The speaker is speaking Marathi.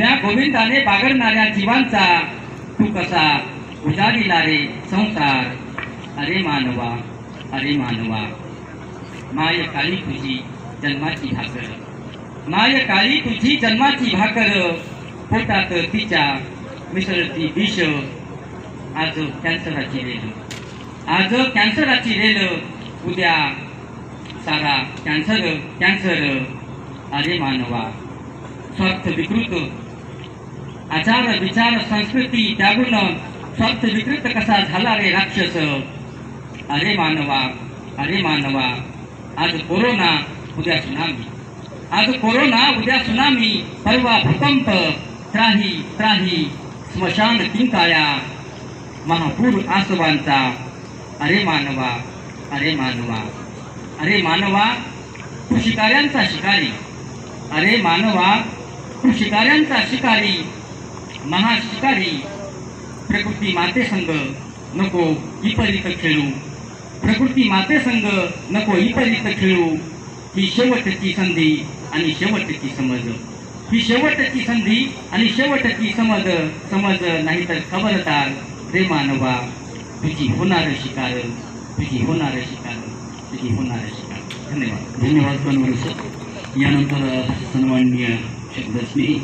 गुन्ह्या गोविंदाने बागडणाऱ्या जीवांचा तू कसा उजाडिला रे संसार. अरे मानवा अरे मानवा माय काळी तुझी जन्माची भाकर. माय काळी तुझी जन्माची भाकर पोटात तिच्या मिसळती विष. आज कॅन्सराची रेल आज कॅन्सराची रेल उद्या सारा कॅन्सर कॅन्सर. अरे मानवा स्वार्थ विकृत. आचार विचार संस्कृती त्यागून स्वार्थ विकृत कसा झाला रे राक्षस? अरे मानवा अरे मानवा आज कोरोना उद्या सुनामी. आज कोरोना उद्या सुनामी परवा भूकंप त्राही त्राही स्मशान किंकाळ्या महापूर आसवांचा. अरे मानवा अरे मानवा अरे मानवा तू शिकाऱ्यांचा शिकारी. अरे मानवा तू शिकाऱ्यांचा शिकारी. महाशिकारी. प्रकृती माते संग नको विपरीत खेळू. प्रकृती माते संग नको विपरीत खेळू. ही शेवटची संधी आणि शेवटची समज. ही शेवटची संधी आणि शेवटची समज समज नाही तर खबरदार रे मानवा. तुझी होणार शिकार तुझी होणार शिकार तुझी होणार शिकार. धन्यवाद. धन्यवाद कनवरे सर. यानंतर सन्माननीय शेखदर्शनी